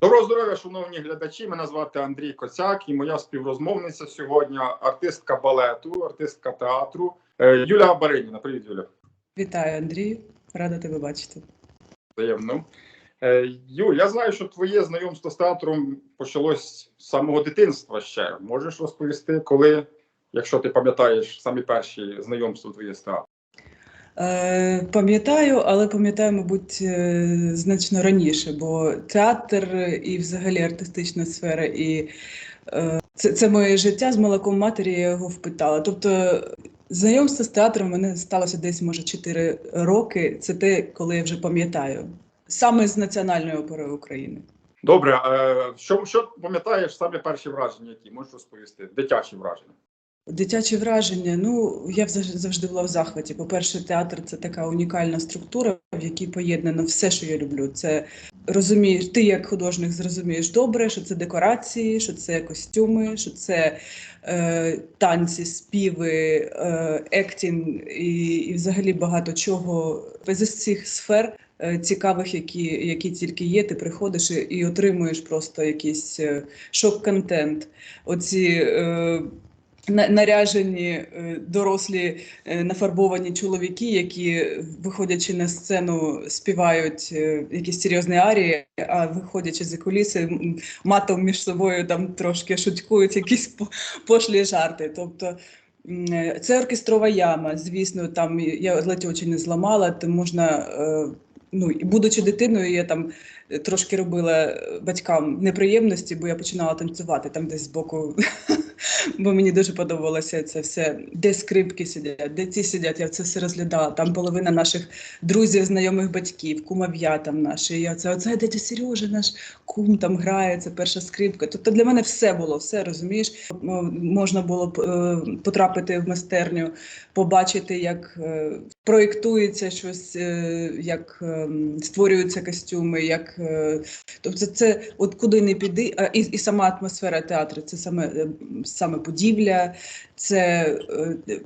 Доброго здоров'я, шановні глядачі. Мене звати Андрій Коцяк і моя співрозмовниця сьогодні артистка балету, артистка театру е, Юлія Бариніна. Привіт, Юля. Вітаю, Андрій. Рада тебе бачити. Взаємно. Е, Юль, я знаю, що твоє знайомство з театром почалось з самого дитинства ще. Можеш розповісти, коли, якщо ти пам'ятаєш самі перші знайомства твоє з театром? Е, пам'ятаю, але пам'ятаю, мабуть, е, значно раніше, бо театр і взагалі артистична сфера, і е, це, це моє життя з молоком матері, я його впитала. Тобто, знайомство з театром мене сталося десь, може, 4 роки. Це те, коли я вже пам'ятаю. Саме з Національної опери України. Добре, е, що, що пам'ятаєш самі перші враження, які можеш розповісти? Дитячі враження. Дитячі враження. Ну я завжди була в захваті. По-перше, театр це така унікальна структура, в якій поєднано все, що я люблю. Це розумієш, ти як художник зрозумієш добре, що це декорації, що це костюми, що це е, танці, співи, е, ектінг і, і взагалі багато чого. Без цих сфер е, цікавих, які, які тільки є, ти приходиш і, і отримуєш просто якийсь е, шок-контент. Оці е, наряжені е, дорослі е, нафарбовані чоловіки, які, виходячи на сцену, співають е, якісь серйозні арії, а виходячи з куліси, матом між собою там трошки шуткують якісь пошлі жарти. Тобто це оркестрова яма. Звісно, там я ледь очі не зламала, то можна. Ну, будучи дитиною, я там трошки робила батькам неприємності, бо я починала танцювати там десь збоку бо мені дуже подобалося це все, де скрипки сидять, де ці сидять. Я це все розглядала. Там половина наших друзів, знайомих батьків, кумов'я там наші. Я це оце дядя Сережа, наш кум там грає, це перша скрипка. Тобто для мене все було, все розумієш. Можна було е, потрапити в майстерню, побачити, як е, проєктується щось, е, як створюються костюми, як тобто це от куди не піди, і, і сама атмосфера театру, це саме саме будівля, це е,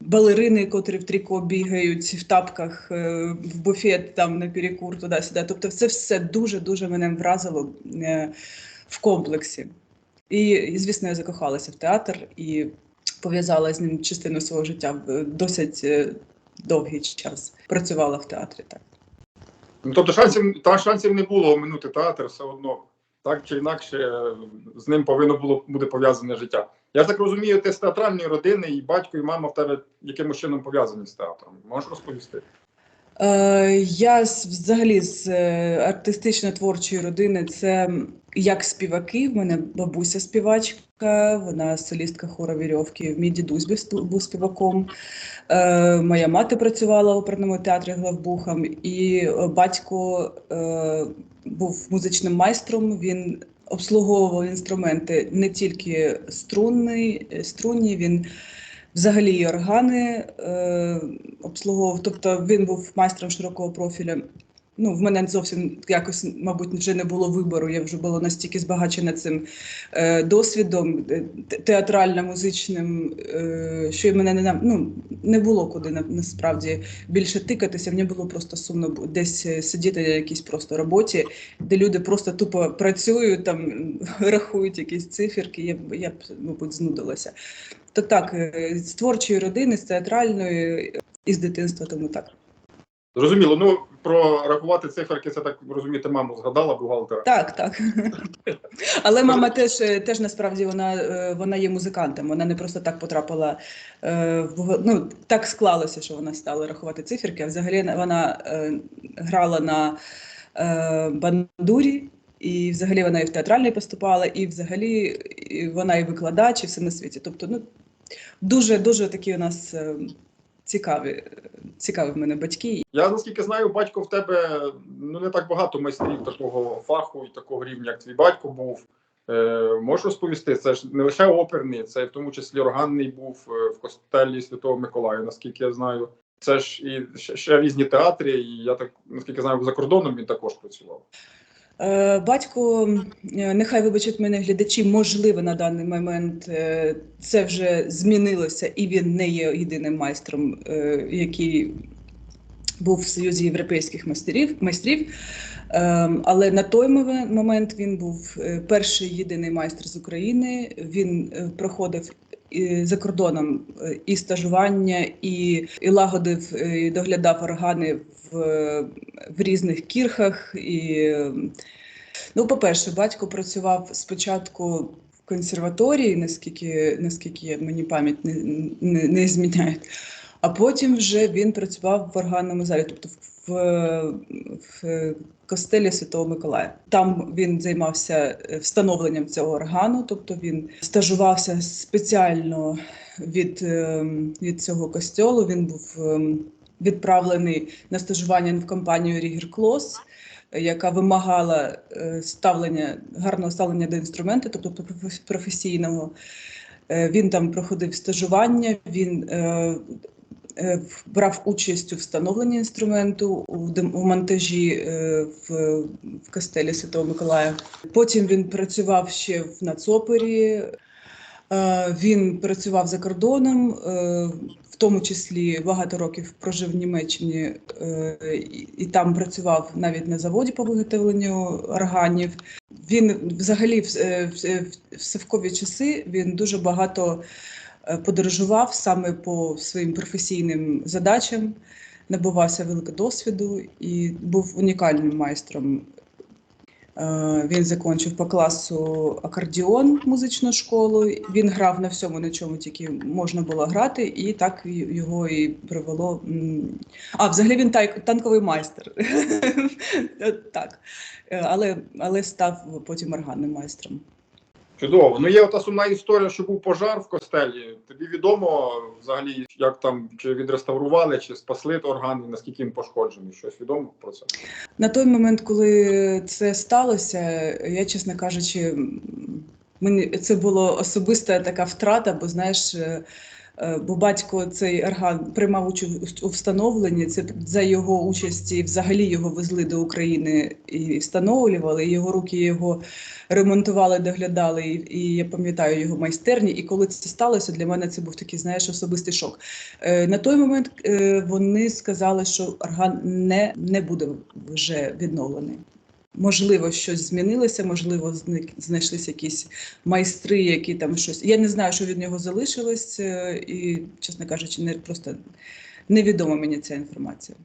балерини, котрі в тріко бігають в тапках, е, в буфет там на перекур туди-сюди. Тобто, це все дуже дуже мене вразило е, в комплексі. І, звісно, я закохалася в театр і пов'язала з ним частину свого життя в досить довгий час. Працювала в театрі. Так. Ну, тобто шансів, та шансів не було оминути театр все одно. Так чи інакше е, з ним повинно було бути пов'язане життя. Я ж так розумію, ти з театральної родини, і батько, і мама в тебе якимось чином пов'язані з театром. Можеш розповісти? Е, я взагалі з е, артистично-творчої родини. Це як співаки. В мене бабуся співачка, вона солістка хора вірьовки. Мій дідусь був співаком. Е, моя мати працювала в оперному театрі главбухом, і е, батько е, був музичним майстром. Він обслуговував інструменти не тільки струнний, струнні, він взагалі органи е, обслуговував. Тобто він був майстром широкого профіля. Ну, в мене зовсім якось, мабуть, вже не було вибору. Я вже була настільки збагачена цим е, досвідом е, театрально-музичним, е, що мене не ну, не було куди на, насправді більше тикатися. Мені було просто сумно десь е, сидіти на якійсь просто роботі, де люди просто тупо працюють, там рахують якісь циферки. Я, я мабуть, знудилася. То так, е, з творчої родини, з театральної, і з дитинства, тому так. Зрозуміло. Ну про рахувати циферки, це так розумієте, маму згадала бухгалтера. Так, так. Але мама теж, е, теж насправді вона, е, вона є музикантом. Вона не просто так потрапила е, в ну, так склалося, що вона стала рахувати циферки. А взагалі вона грала на бандурі. І взагалі вона і в театральний поступала, і взагалі вона і викладач, і все на світі. Тобто, ну дуже дуже такі у нас цікаві, цікаві в мене батьки. Я наскільки знаю, батько в тебе ну не так багато майстрів такого фаху і такого рівня, як твій батько був. Е, можеш розповісти, це ж не лише оперний, це в тому числі органний був е, в костелі Святого Миколая, наскільки я знаю. Це ж і ще, різні театри, і я так наскільки знаю, за кордоном він також працював. Е, Батько, е, нехай вибачать мене глядачі, можливо, на даний момент е, це вже змінилося, і він не є єдиним майстром, який був в Союзі європейських майстерів, майстрів. Але на той момент він був перший єдиний майстер з України. Він проходив за кордоном і стажування, і, і лагодив, і доглядав органи в, різних кірхах. І, ну, по-перше, батько працював спочатку в консерваторії, наскільки, наскільки мені пам'ять не, не, не зміняє. А потім вже він працював в органному залі, тобто в, в костелі Святого Миколая. Там він займався е, встановленням цього органу, тобто він стажувався спеціально від, е, від цього костьолу. Він був е, відправлений на стажування в компанію Рігер Клос, яка вимагала е, ставлення гарного ставлення до інструменту, тобто проф- професійного. Е, Він там проходив стажування. Він е, брав участь у встановленні інструменту у, монтажі в, в костелі Святого Миколая. Потім він працював ще в Нацопері. Він працював за кордоном, тому числі багато років прожив в Німеччині е, і- там працював навіть на заводі по виготовленню органів. Він взагалі в, е, е, в совкові часи він дуже багато подорожував саме по своїм професійним задачам, набувався великого досвіду і був унікальним майстром. Е, Він закінчив по класу акордіон музичну школу. Він грав на всьому, на чому тільки можна було грати, і так його і привело. А, взагалі він танковий майстер. Так. Е, Але, але став потім органним майстром. Чудово. Ну є ота сумна історія, що був пожар в костелі. Тобі відомо взагалі, як там чи відреставрували, чи спасли орган, і наскільки він пошкоджений? Щось відомо про це? На той момент, коли це сталося, я, чесно кажучи, мені це була особиста така втрата, бо знаєш. Е, Бо батько цей орган приймав участь у встановленні. Це за його участі взагалі його везли до України і встановлювали. І його руки його ремонтували, доглядали. І, і я пам'ятаю його майстерні. І коли це сталося, для мене це був такий, знаєш, особистий шок. Е, На той момент е, вони сказали, що орган не, не буде вже відновлений. Можливо, щось змінилося, можливо, знайшлися якісь майстри, які там щось. Я не знаю, що від нього залишилось, е, і, чесно кажучи, не просто невідома мені ця інформація.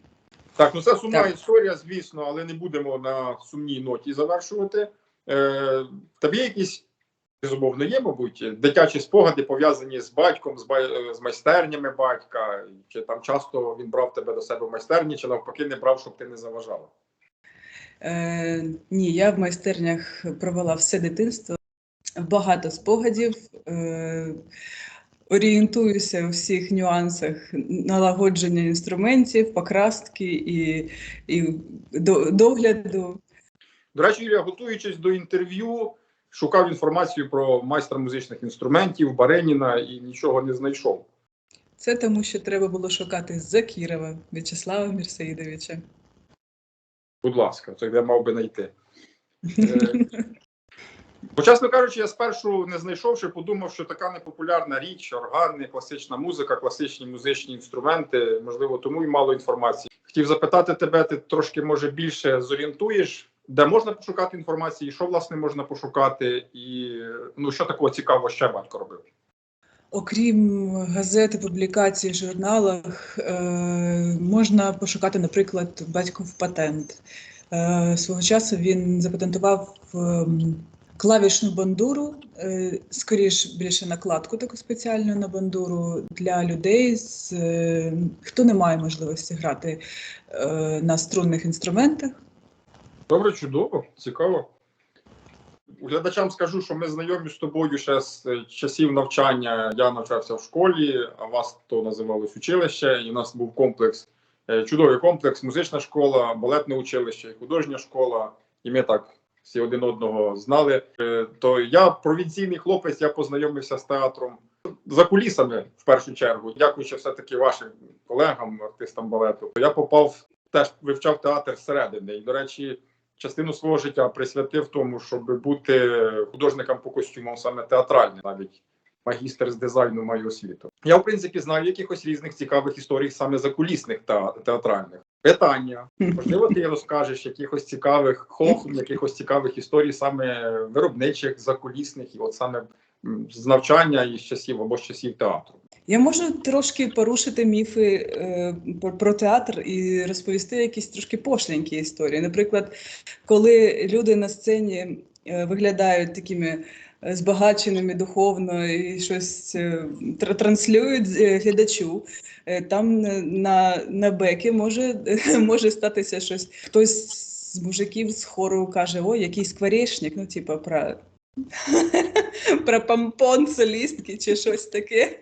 Так, ну це сумна Так. історія, звісно, але не будемо на сумній ноті завершувати. Е, тобі якісь безумовно є, мабуть, дитячі спогади пов'язані з батьком, з, бай- з майстернями батька, чи там часто він брав тебе до себе в майстерні, чи навпаки не брав, щоб ти не заважала. Е, ні, я в майстернях провела все дитинство, багато спогадів. Е, орієнтуюся у всіх нюансах налагодження інструментів, покраски і, і до- догляду. До речі, Юлія, готуючись до інтерв'ю, шукав інформацію про майстра музичних інструментів Бареніна і нічого не знайшов. Це тому, що треба було шукати Закірова В'ячеслава Мірсеїдовича. Будь ласка, це де мав би знайти. Е, Бо, чесно кажучи, я спершу не знайшовши, подумав, що така непопулярна річ, органи, класична музика, класичні музичні інструменти, можливо, тому і мало інформації. Хотів запитати тебе, ти трошки може більше зорієнтуєш, де можна пошукати інформацію, і що власне можна пошукати, і ну що такого цікавого ще батько робив. Окрім газет, публікацій, журналах, е, можна пошукати, наприклад, батьков патент. Е, свого часу він запатентував ем, клавішну бандуру, е, скоріш більше накладку таку спеціальну на бандуру для людей, з, хто не має можливості грати на струнних інструментах. Добре, чудово, цікаво. Глядачам скажу, що ми знайомі з тобою ще з е, часів навчання. Я навчався в школі, а вас то називалось училище. І у нас був комплекс, е, чудовий комплекс, музична школа, балетне училище, художня школа. І ми так всі один одного знали. Е, То я провінційний хлопець, я познайомився з театром за кулісами в першу чергу. Дякуючи все-таки вашим колегам, артистам балету. Я попав теж вивчав театр зсередини. І, до речі, частину свого життя присвятив тому, щоб бути художником по костюмам саме театральним, навіть магістр з дизайну маю освіту. Я, в принципі, знаю якихось різних цікавих історій саме закулісних та театральних. питання. Можливо, ти розкажеш якихось цікавих хохм, якихось цікавих історій, саме виробничих, закулісних, і от саме з навчання і з часів або з часів театру. Я можу трошки порушити міфи е, про, театр і розповісти якісь трошки пошленькі історії. Наприклад, коли люди на сцені е, виглядають такими е, збагаченими духовно і щось е, транслюють е, глядачу, е, там на, на бекі може, може статися щось. Хтось з мужиків з хору каже: Ой, який скворечник, ну, типа, про. Про помпон солістки чи щось таке.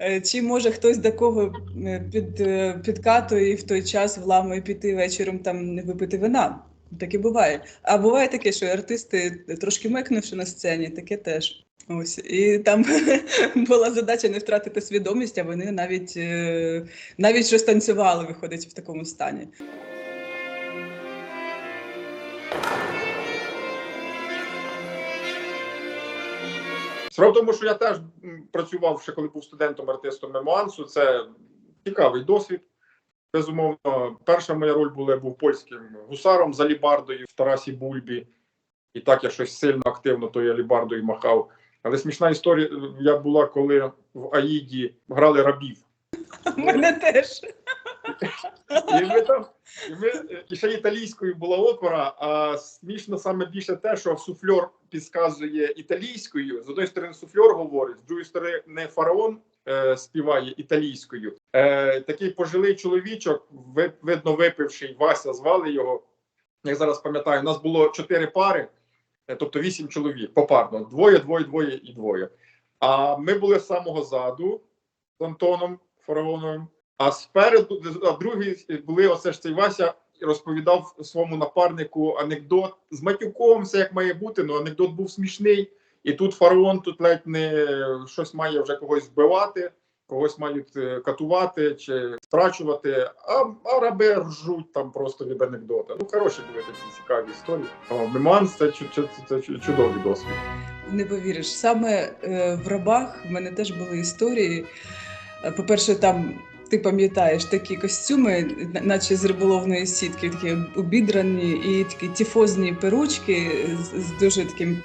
Е, Чи може хтось до кого е, під, е, підкатує і в той час вламує піти вечором там випити вина? Таке буває. А буває таке, що артисти трошки мекнувши на сцені, таке теж. Ось і там була задача не втратити свідомість, а вони навіть навіть щось танцювали, виходить в такому стані. Справа в тому, що я теж працював ще коли був студентом артистом мемуансу. Це цікавий досвід. Безумовно, перша моя роль була був польським гусаром з алібардою в Тарасі Бульбі. І так я щось сильно активно тою алібардою махав. Але смішна історія я була, коли в Аїді грали рабів. У мене теж. І ми там, ми, і ще італійською була опера, а смішно саме більше те, що суфльор підказує італійською. З одної сторони, суфльор говорить, з другої сторони, фараон е, співає італійською. Е, такий пожилий чоловічок, ви- видно, випивший Вася, звали його. Як зараз пам'ятаю, у нас було чотири пари, е, тобто вісім чоловік попарно. Двоє, двоє, двоє і двоє. А ми були з самого заду з Антоном Фараоновим. А спереду, а другий були оце ж цей Вася розповідав своєму напарнику анекдот з матюком, все як має бути. Ну анекдот був смішний. І тут фараон тут ледь не щось має вже когось вбивати, когось мають е, катувати чи страчувати. А, а раби ржуть там просто від анекдота. Ну хороші були такі цікаві історії. Меманс це, чу- чу- це чудовий досвід. Не повіриш, саме е, в рабах в мене теж були історії. Е, По-перше, там ти пам'ятаєш такі костюми, наче з риболовної сітки, такі обідрані і такі тіфозні перучки з, дуже таким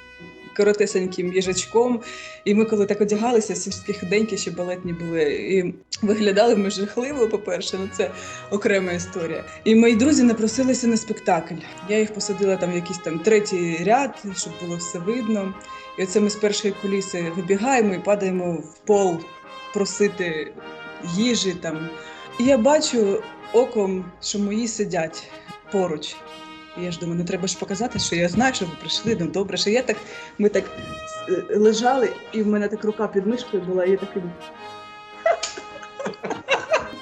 коротесеньким їжачком. І ми, коли так одягалися, всі худенькі, ще балетні були. І виглядали ми жахливо, по-перше, ну це окрема історія. І мої друзі напросилися на спектакль. Я їх посадила там в якийсь там третій ряд, щоб було все видно. І оце ми з першої куліси вибігаємо і падаємо в пол просити їжі там. І я бачу оком, що мої сидять поруч. І я ж думаю, ну треба ж показати, що я знаю, що ви прийшли, ну добре, що я так, ми так е, лежали, і в мене так рука під мишкою була, і я таким.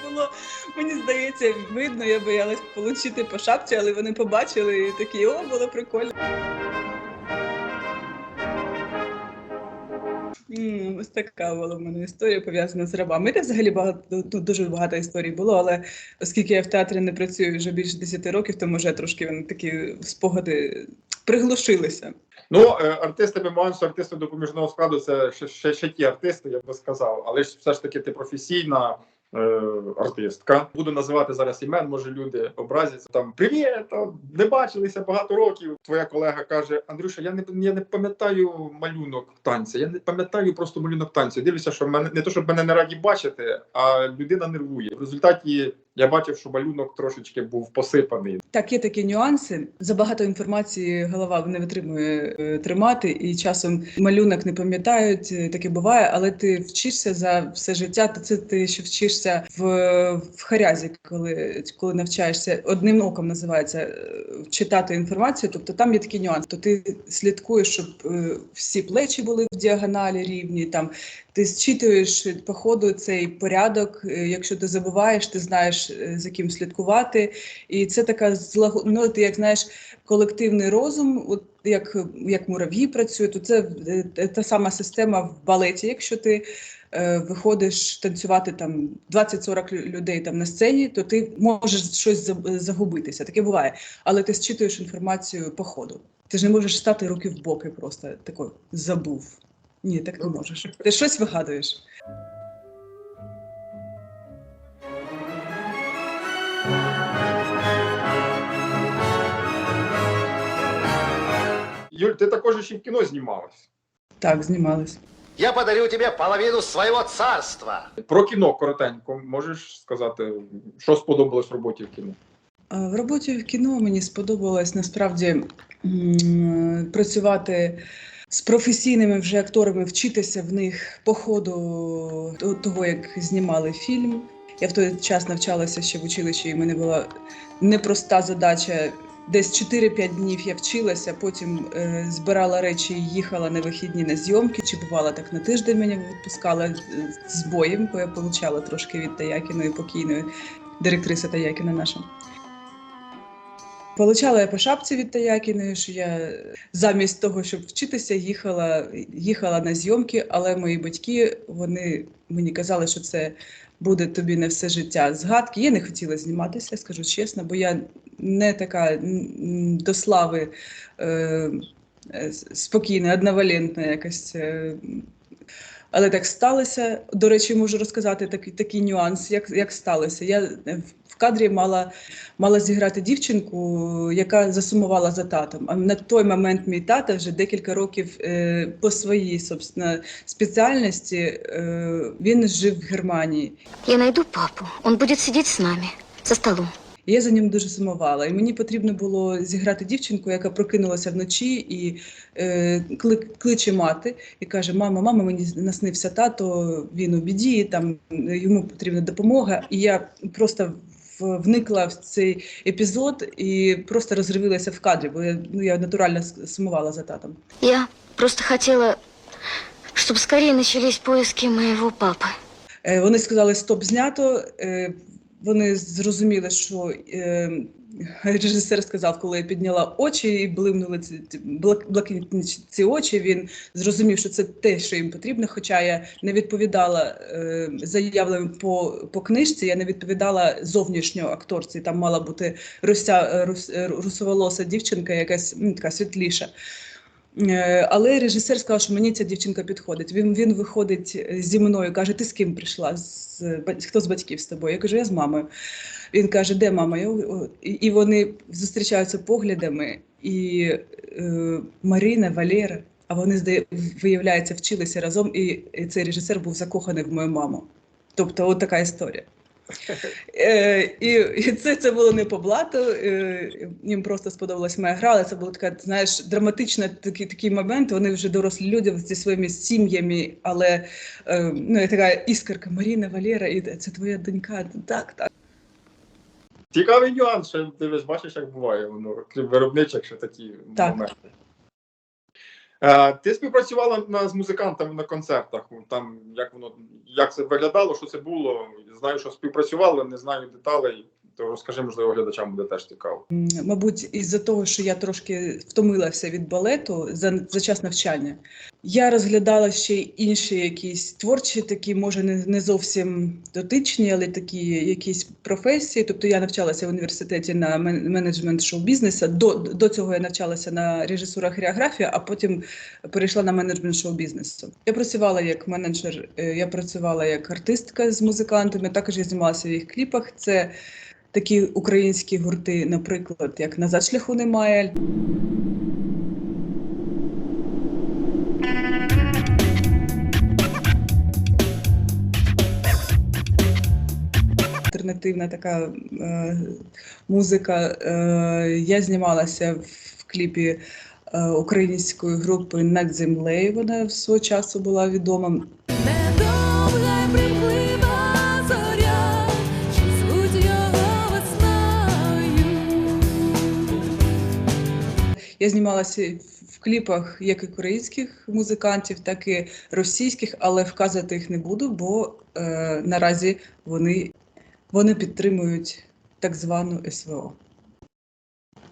Було, мені здається, видно, я боялась отримати по шапці, але вони побачили і такі, о, було прикольно. М, Ось така була в мене історія пов'язана з рабами. Та взагалі багато тут дуже багато історій було, але оскільки я в театрі не працюю вже більше 10 років, то може трошки вони такі спогади приглушилися. Ну, е, артисти бімансу, артисти допоміжного складу це ще, ще, ще ті артисти, я би сказав. Але ж все ж таки ти професійна е, артистка. Буду називати зараз імен, може люди образяться. Там привіт, не бачилися багато років. Твоя колега каже: Андрюша, я не я не пам'ятаю малюнок танця. Я не пам'ятаю просто малюнок танця. Дивлюся, що мене не то, щоб мене не раді бачити, а людина нервує. В результаті я бачив, що малюнок трошечки був посипаний. Так, є такі нюанси. Забагато інформації голова не витримує е, тримати, і часом малюнок не пам'ятають. е, Таке буває, але ти вчишся за все життя. То це ти ще вчишся в, в харязі, коли, коли навчаєшся одним оком називається е, читати інформацію. Тобто там є такий нюанс. То ти слідкуєш, щоб всі плечі були в діагоналі рівні. Там ти зчитуєш по ходу цей порядок. Якщо ти забуваєш, ти знаєш за ким слідкувати. І це така злаго... ну, ти як знаєш, колективний розум, от як, як мурав'ї працює, то це е, та сама система в балеті. Якщо ти е, виходиш танцювати там 20-40 людей там на сцені, то ти можеш щось загубитися. Таке буває. Але ти зчитуєш інформацію по ходу. Ти ж не можеш стати руки в боки, просто тако забув. Ні, так не Ну, можеш. Ти щось вигадуєш. Юль, ти також ще в кіно знімалась. Так, знімались. Я подарю тебе половину своего царства. Про кіно коротенько, можеш сказати, що сподобалось в роботі в кіно? В роботі в кіно мені сподобалось насправді працювати з професійними вже акторами, вчитися в них по ходу того, як знімали фільм. Я в той час навчалася ще в училищі, і в мене була непроста задача. Десь 4-5 днів я вчилася, потім е, збирала речі і їхала на вихідні на зйомки. Чи бувало так на тиждень мене відпускали е, з боєм, бо я получала трошки від Таякіної покійної директриси Таякіна наша. Получала я по шапці від Таякіної, що я замість того, щоб вчитися, їхала, їхала на зйомки, але мої батьки вони мені казали, що це буде тобі на все життя згадки. Я не хотіла зніматися, скажу чесно, бо я не така до слави е, е, спокійна, одновалентна якась. Е, але так сталося. До речі, можу розказати такий, такий нюанс, як, як сталося. Я е, в кадрі мала мала зіграти дівчинку, яка засумувала за татом. А на той момент мій тата вже декілька років е, по своїй собственно, спеціальності е, він жив в Германії. Я найду папу. Он будет сидеть с нами за столом. І я за ним дуже сумувала. І мені потрібно було зіграти дівчинку, яка прокинулася вночі і е, кли- кличе мати і каже: Мама, мама, мені наснився тато, він у біді, там йому потрібна допомога. І я просто вникла в цей епізод і просто розривилася в кадрі, бо я, ну, я натурально сумувала за татом. Я просто хотела, чтобы скорее начались поиски моего папы. Е, Вони сказали стоп знято. Вони зрозуміли, що е, режисер сказав, коли я підняла очі і блимнули ці ці блак- блакитні ці очі. Він зрозумів, що це те, що їм потрібно. Хоча я не відповідала е, заявленим по, по книжці, я не відповідала зовнішньо акторці. Там мала бути руся, рус, русоволоса дівчинка, якась м, така світліша. Е, Але режисер сказав, що мені ця дівчинка підходить. Він, він виходить е, зі мною, каже: Ти з ким прийшла? З, хто з батьків з тобою? Я кажу, я з мамою. Він каже, де мама? Я, і, вони зустрічаються поглядами, і е, Марина, Валера, а вони, здає, виявляється, вчилися разом, і цей режисер був закоханий в мою маму. Тобто, от така історія. Е, і, і це, це було не по блату. Е, їм просто сподобалась моя гра, але це була така, знаєш, драматична такий, такий момент. Вони вже дорослі люди зі своїми сім'ями, але е, ну, така іскорка Маріна, Валера, і це твоя донька. Так, так. Цікавий нюанс, що ти бачиш, як буває воно, крім виробничих, ще такі Так. моменти. Е, ти співпрацювала з музикантами на концертах. Там як воно як це виглядало, що це було? Знаю, що співпрацювали, не знаю деталей. То розкажи, можливо, глядачам буде теж цікаво. Мабуть, із-за того, що я трошки втомилася від балету за, за час навчання, я розглядала ще інші якісь творчі, такі, може, не, не зовсім дотичні, але такі якісь професії. Тобто я навчалася в університеті на менеджмент шоу-бізнесу. До, до цього я навчалася на режисура хореографії, а потім перейшла на менеджмент шоу-бізнесу. Я працювала як менеджер, е, я працювала як артистка з музикантами. Також я знімалася в їх кліпах. Це такі українські гурти, наприклад, як Назад шляху немає. Альтернативна така е, музика. Е, я знімалася в кліпі е, української групи Над землею. Вона свого часу була відома. Я знімалася в кліпах як і українських музикантів, так і російських, але вказувати їх не буду, бо е, наразі вони, вони підтримують так звану СВО.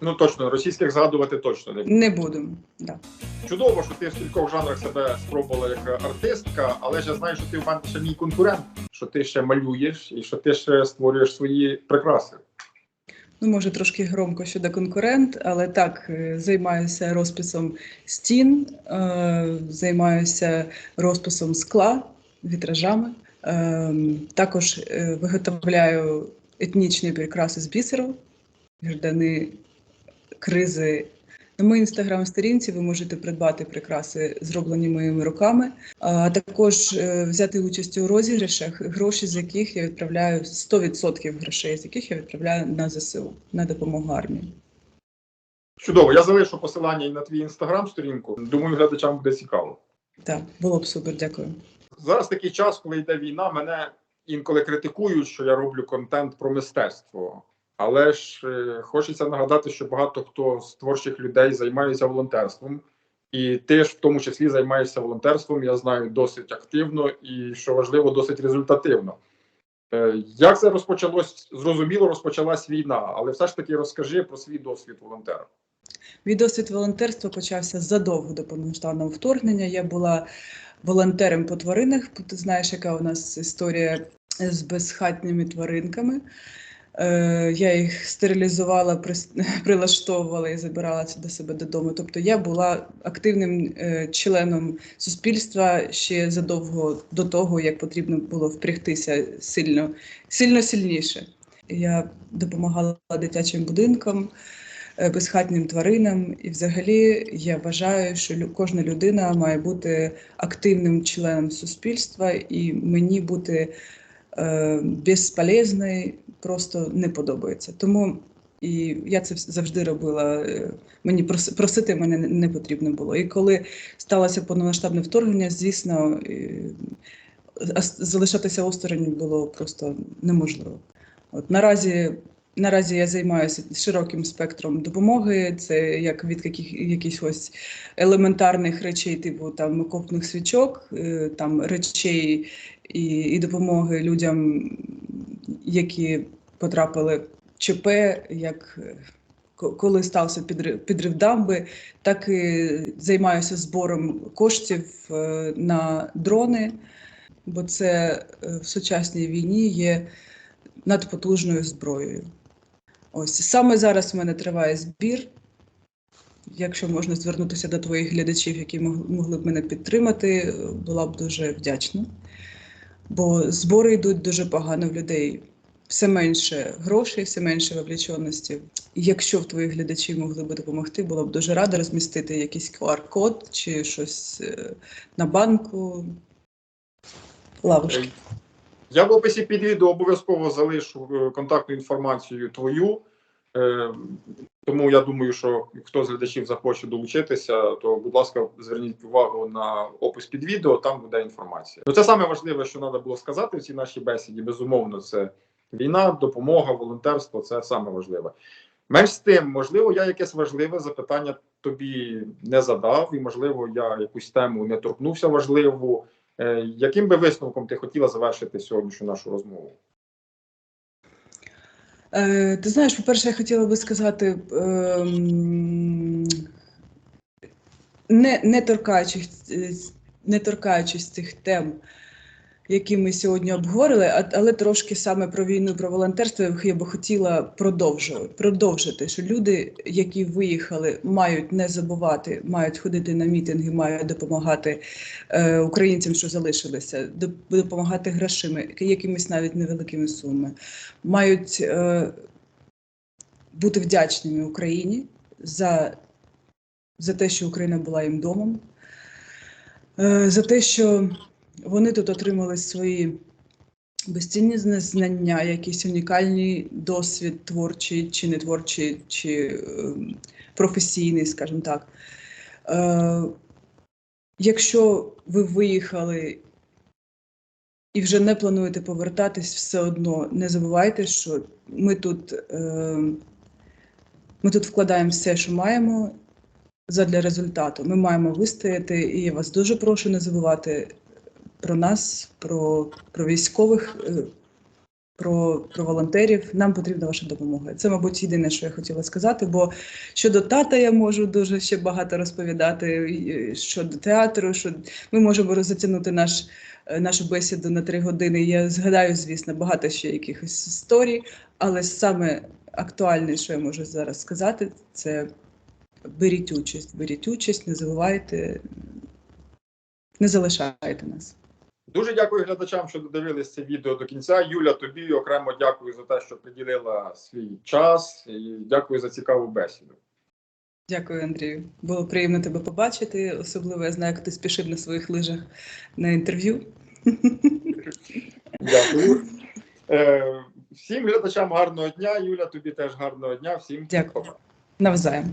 Ну точно, російських згадувати точно не Не буду. Да. чудово, що ти в кількох жанрах себе спробувала як артистка, але ж я знаю, що ти в мене ще мій конкурент, що ти ще малюєш і що ти ще створюєш свої прикраси. Ну, може, трошки громко щодо конкурент, але так, е, займаюся розписом стін, е, займаюся розписом скла, вітражами. Е, також виготовляю етнічні прикраси з бісеру, гердани, кризи, На моїй інстаграм-сторінці ви можете придбати прикраси, зроблені моїми руками, а також е, взяти участь у розіграшах, гроші з яких я відправляю 100% грошей, з яких я відправляю на ЗСУ на допомогу армії. Чудово, я залишу посилання і на твій інстаграм-сторінку. Думаю, глядачам буде цікаво. Так, було б супер, дякую. Зараз такий час, коли йде війна, мене інколи критикують, що я роблю контент про мистецтво. Але ж е, хочеться нагадати, що багато хто з творчих людей займається волонтерством, і ти ж в тому числі займаєшся волонтерством. Я знаю досить активно і що важливо, досить результативно. Е, Як це розпочалось? Зрозуміло, розпочалась війна, але все ж таки розкажи про свій досвід волонтера. Мій досвід волонтерства почався задовго до повномасштабного вторгнення. Я була волонтером по тваринах. Ти знаєш, яка у нас історія з безхатніми тваринками. Е, Я їх стерилізувала, прилаштовувала і забирала це до себе додому. Тобто я була активним е, членом суспільства ще задовго до того, як потрібно було впрягтися сильно, сильно сильніше. Я допомагала дитячим будинкам е, безхатнім тваринам. І взагалі я вважаю, що кожна людина має бути активним членом суспільства, і мені бути е, безполезною просто не подобається. Тому і я це завжди робила. е, Мені просити мене не- потрібно було. І коли сталося повномасштабне вторгнення, звісно, залишатися осторонь було просто неможливо. От наразі Наразі я займаюся широким спектром допомоги. Це як від яких, якихось елементарних речей, типу там окопних свічок, е, там речей і, і допомоги людям, які потрапили в ЧП, як е, ко- коли стався підрив, підрив дамби, так і займаюся збором коштів е, на дрони, бо це в сучасній війні є надпотужною зброєю. Ось саме зараз в мене триває збір. Якщо можна звернутися до твоїх глядачів, які могли б мене підтримати, була б дуже вдячна. Бо збори йдуть дуже погано в людей. Все менше грошей, все менше вовлеченості. Якщо в твоїх глядачів могли б допомогти, було б дуже рада розмістити якийсь QR-код чи щось е, на банку. Лавушки. Я в описі під відео обов'язково залишу е, контактну інформацію твою. Е, Тому я думаю, що хто з глядачів захоче долучитися, то будь ласка, зверніть увагу на опис під відео, там буде інформація. Ну це саме важливе, що треба було сказати в цій нашій бесіді. Безумовно, це війна, допомога, волонтерство це саме важливе. Менш з тим, можливо, я якесь важливе запитання тобі не задав, і можливо, я якусь тему не торкнувся важливу. Е, Яким би висновком ти хотіла завершити сьогоднішню нашу розмову? Е, ти знаєш, по-перше, я хотіла би сказати, ем, не, не, торкаючись, е, не торкаючись цих тем, які ми сьогодні обговорили, але трошки саме про війну, про волонтерство я би хотіла продовжити, що люди, які виїхали, мають не забувати, мають ходити на мітинги, мають допомагати е, українцям, що залишилися, допомагати грошима, якимись навіть невеликими сумами мають е, бути вдячними Україні за, за те, що Україна була їм домом, е, за те, що вони тут отримали свої безцінні знання, якийсь унікальний досвід творчий чи не творчий, чи е, професійний, скажімо так. Е, якщо ви виїхали і вже не плануєте повертатись, все одно не забувайте, що ми тут, е, ми тут вкладаємо все, що маємо задля результату. Ми маємо вистояти, і я вас дуже прошу не забувати про нас, про, про військових, е, про, про волонтерів. Нам потрібна ваша допомога. Це, мабуть, єдине, що я хотіла сказати. Бо щодо тата я можу дуже ще багато розповідати. Щодо театру, що ми можемо затягнути наш е, нашу бесіду на три години. Я згадаю, звісно, багато ще якихось історій, але саме актуальне, що я можу зараз сказати, це беріть участь, беріть участь, не забувайте, не залишайте нас. Дуже дякую глядачам, що додивились це відео до кінця. Юля, тобі окремо дякую за те, що приділила свій час, і дякую за цікаву бесіду. Дякую, Андрію. Було приємно тебе побачити. Особливо я знаю, як ти спішив на своїх лижах на інтерв'ю. Дякую. Е, всім глядачам гарного дня. Юля, тобі теж гарного дня. Всім Дякую. Навзаєм.